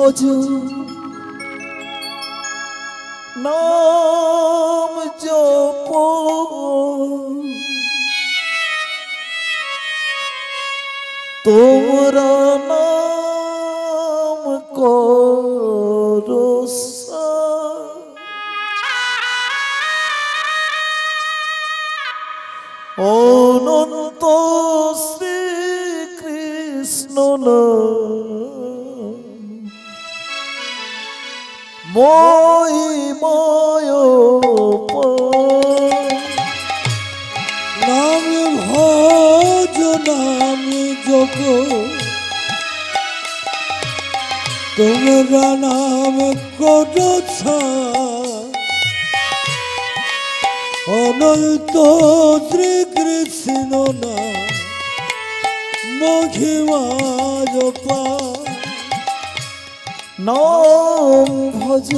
ভজ নাম জপ তোমরা নাম করো সা- মই ময় নাম ভজ নাম জপ। তোমরা নাম করছ অনন্ত শ্রীকৃষ্ণ না মহিমা জপা। নাম ভজ।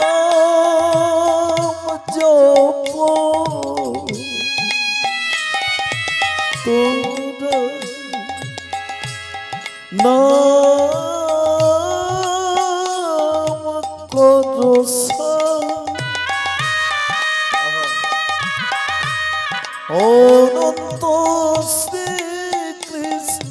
নাম জপ। তোরা নাম করো অনন্ত শ্রীকৃষ্ণ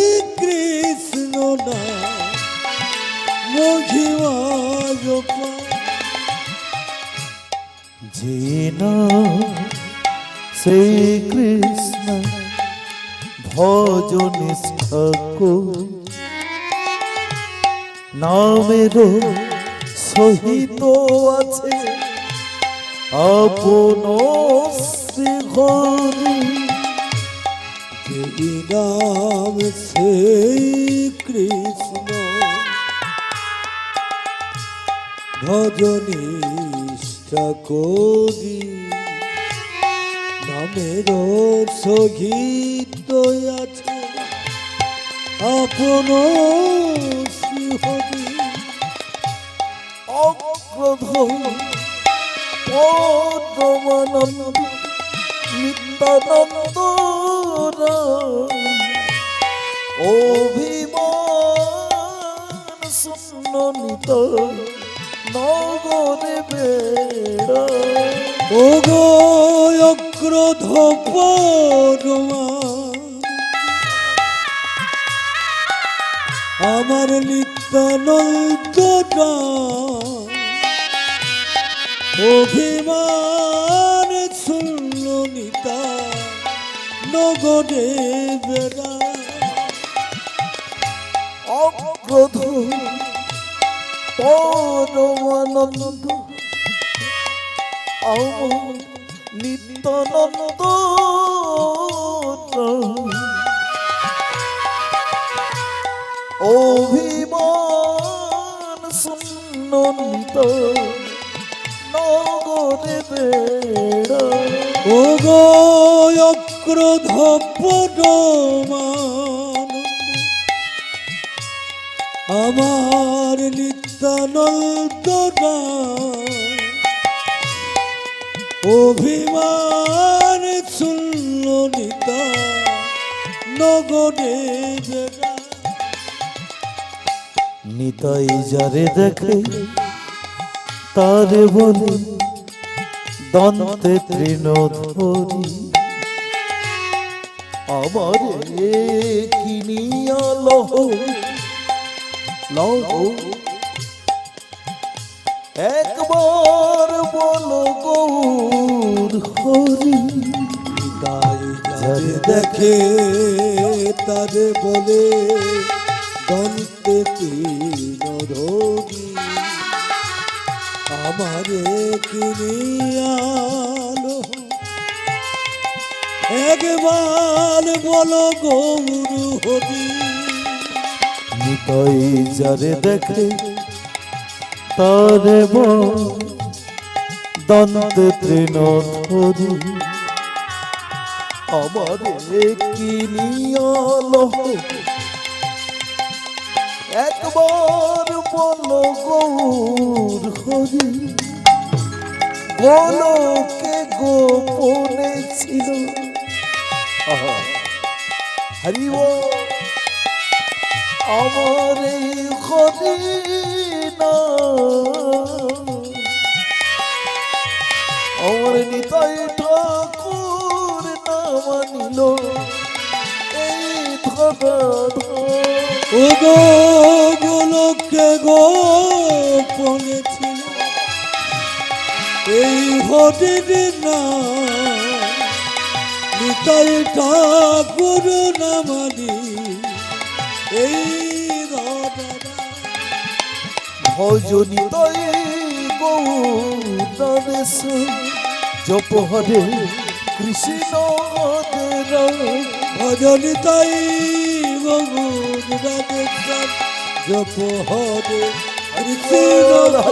শ্রীকৃষ্ণ ভজ নিষ্ঠক নামের সহিত আছে আপন শ্রী হরি এই নাম সেই কৃষ্ণ ভজনিষ্ঠা করি নামের সহিত আছে। আপন নিত্যানন্দ অভিমান শূন্য নিত নগরে ওগো অক্রোধ আমার নিত্যানন্দটা অভিমান শূন্য নিতা নগরে বেড়া। অক্রোধ পরমানন্দ। আমার নিত্যানন্দ অভিমান শূন্য নিত নগরে বেড়া ওগো আমার নিত্যানন্দরা অভিমান শূন্য নিতা নগরে নিতাই যারে দেখে তারে বলে, দন্তে তৃণ ধরি আমার কিনিয়া লহ? লহ একবার বল গৌর হরি যারে দেখে তারে বলে, দন্তে তিন ধরি আমারে কিনিয়ালো একবার বল গৌর হরি, নিতাই যারে দেখে তারে দন্তে তৃণ ধরি আমারে কিনিয়াল একবার বলো গৌর হরি। গোলকে গোপনে ছিল। আহা, হরি বল আমার হরি। আমার নিতাই ঠাকুর না মানিল এই ধরা ও গো এই হরির না নিতাই ঠাকুর নামানি এই রাধা ভজনি তৈ গৌরেশ জপ হরে কৃষ্ণ ভজন বগুন রাধেশ্যাম জপ হরে কৃষ্ণ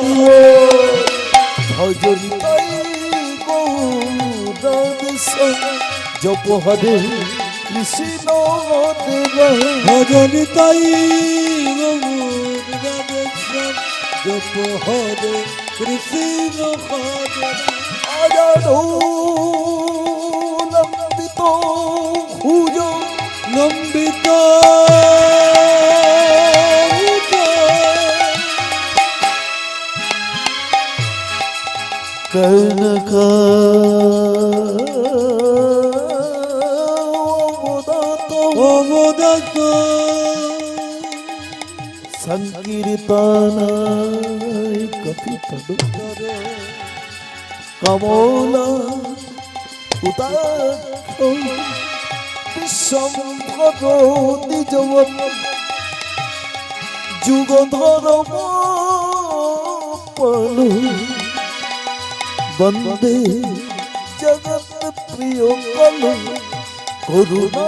ভজনি তৈ গৌরেশ জপ হরে কৃষ্ণ ভজন বগুন রাধেশ্যাম জপ হরে কৃষ্ণ হরে লম্বিত খুঁজ লম্বিত। কর্ণক সংকীর্তনায় কপিত কমলা উদাক্ষ বিশ্বম্ভর নিজবন যুগ ধর্ম পলু বন্দে জগৎ প্রিয় কলু করুণা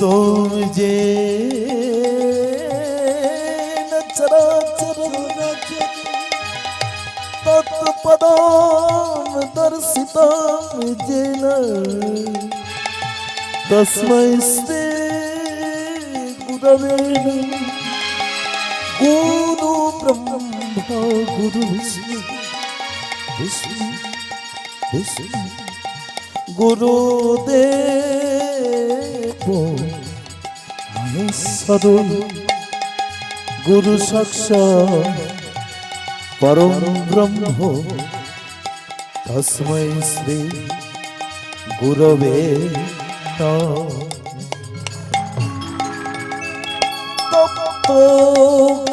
বেতম যে চরাচর তৎপদম দর্শিতম যেন তস্मै শ্রী গুরবে নমঃ। গুরু ব্রহ্মা গুরু গুরুদেব মহেশ্বর গুরু সাক্ষাৎ পরম ব্রহ্ম তস্मै শ্রী গুরবে।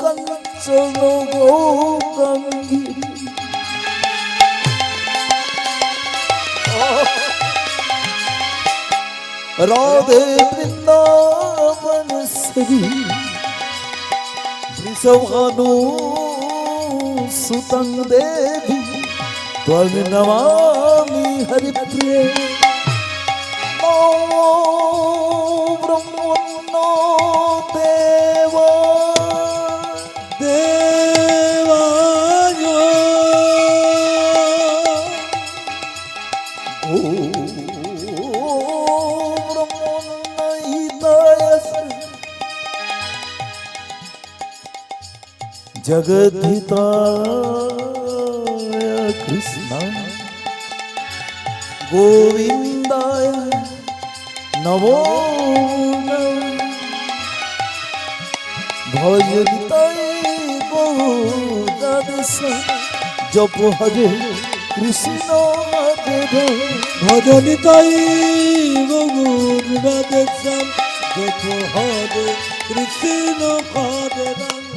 কঞ্চন গৌরাঙ্গী রাধে राधे वृंदावन सही वृषभानु सुतं देवी त्वं नमामि हरिप्रिय ओ জগদ্ধিতায় কৃষ্ণ। গোবিন্দায় নমো নমঃ। ভজনিতায় গৌরাদেশ জপ হরে কৃষ্ণ দেব। ভজন তাই বগুন রাধেশ্যাম জপ হরে কৃষ্ণ হরে রাম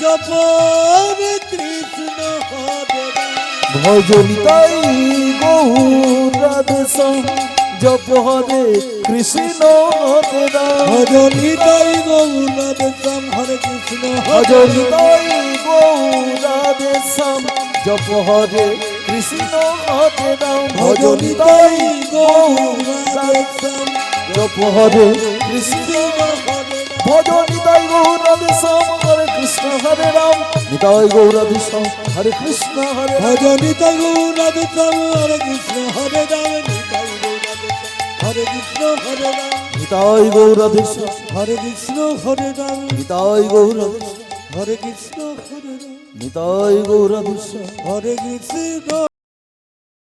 জপ হরে কৃষ্ণ রাম ভজনিতাই গৌর রাধে শ্যাম জপ হরে কৃষ্ণ হরে রাম ভজনি তাই গৌর রাধে শ্যাম হরে কৃষ্ণ ভজনিতাই গৌর রাধে শ্যাম জপ হরে কৃষ্ণ হরে রাম ভজনিতাই গৌর গৌর রাধে রাধে শ্যাম জপ হরে কৃষ্ণ। ভজন নিতাই গৌর রাধে শ্যাম হরে কৃষ্ণ। নিতাই গৌরাধি হরে কৃষ্ণ হরে ভজ ভজনি তাই গৌর রাধে শ্যাম হরে কৃষ্ণ হরে রাম। নিতাই গৌর হরে কৃষ্ণ হরে রাম। নিতাই গৌরাধি হরে কৃষ্ণ হরে রাম। নিতাই গৌরাধি হরে কৃষ্ণ হরে রাম। নিতাই গৌরাধি হরে কৃষ্ণ